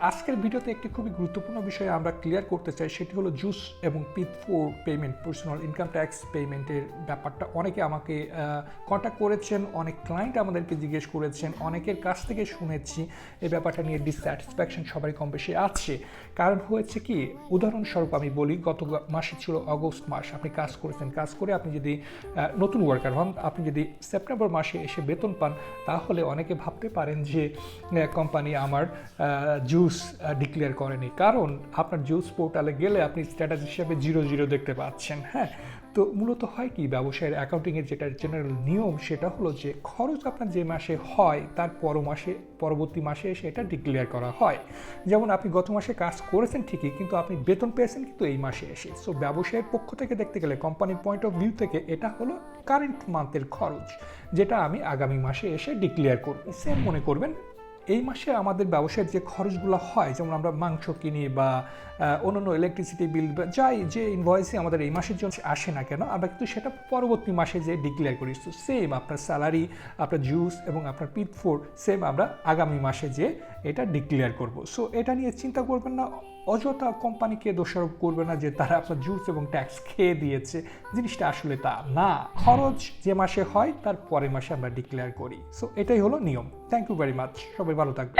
আজকের ভিডিওতে একটি খুবই গুরুত্বপূর্ণ বিষয় আমরা ক্লিয়ার করতে চাই, সেটি হলো জুস এবং পিথ ফোর পেমেন্ট পার্সোনাল ইনকাম ট্যাক্স পেমেন্টের ব্যাপারটা। অনেকে আমাকে কন্ট্যাক্ট করেছেন, অনেক ক্লায়েন্ট আমাদেরকে জিজ্ঞেস করেছেন, অনেকের কাছ থেকে শুনেছি। এই ব্যাপারটা নিয়ে ডিসস্যাটিসফ্যাকশন সবারই কম বেশি আছে। কারণ হয়েছে কি, উদাহরণস্বরূপ আমি বলি, গত মাসে ছিল অগস্ট মাস, আপনি কাজ করেছেন। কাজ করে আপনি যদি নতুন ওয়ার্কার হন, আপনি যদি সেপ্টেম্বর মাসে এসে বেতন পান, তাহলে অনেকে ভাবতে পারেন যে কোম্পানি আমার জুস ডিক্লেয়ার করেনি। কারণ আপনার জুস পোর্টালে গেলে আপনি স্ট্যাটাস হিসাবে জিরো জিরো দেখতে পাচ্ছেন হ্যাঁ? তো মূলত হয় কি, ব্যবসায়ের অ্যাকাউন্টিংয়ের যেটা জেনারেল নিয়ম, সেটা হলো যে খরচ আপনার যে মাসে হয়, তার পর মাসে, পরবর্তী মাসে এসে এটা ডিক্লেয়ার করা হয়। যেমন আপনি গত মাসে কাজ করেছেন ঠিকই, কিন্তু আপনি বেতন পেয়েছেন কিন্তু এই মাসে এসে। সো ব্যবসায়ের পক্ষ থেকে দেখতে গেলে কোম্পানির পয়েন্ট অফ ভিউ থেকে এটা হলো কারেন্ট মান্থের খরচ, যেটা আমি আগামী মাসে এসে ডিক্লেয়ার করব। সেম মনে করবেন এই মাসে আমাদের ব্যবসায়ের যে খরচগুলো হয়, যেমন আমরা মাংস কিনি বা অন্য অন্যান্য ইলেকট্রিসিটি বিল বা যাই যে ইনভয়েসে আমাদের এই মাসের জন্য আসে না কেন, আমরা কিন্তু সেটা পরবর্তী মাসে যে ডিক্লেয়ার করি। সেম আপনার স্যালারি আপনার জুস এবং আপনার পিট ফুড সেম আমরা আগামী মাসে যে এটা ডিক্লেয়ার করব। সো এটা নিয়ে চিন্তা করবেন না, অযথা কোম্পানিকে দোষারোপ করবে না যে তারা আপনার জুস এবং ট্যাক্স খেয়ে দিয়েছে। জিনিসটা আসলে তা না। খরচ যে মাসে হয়, তার পরের মাসে আমরা ডিক্লেয়ার করি। সো এটাই হলো নিয়ম। থ্যাংক ইউ ভেরি মাচ সবাই ভালো থাকবে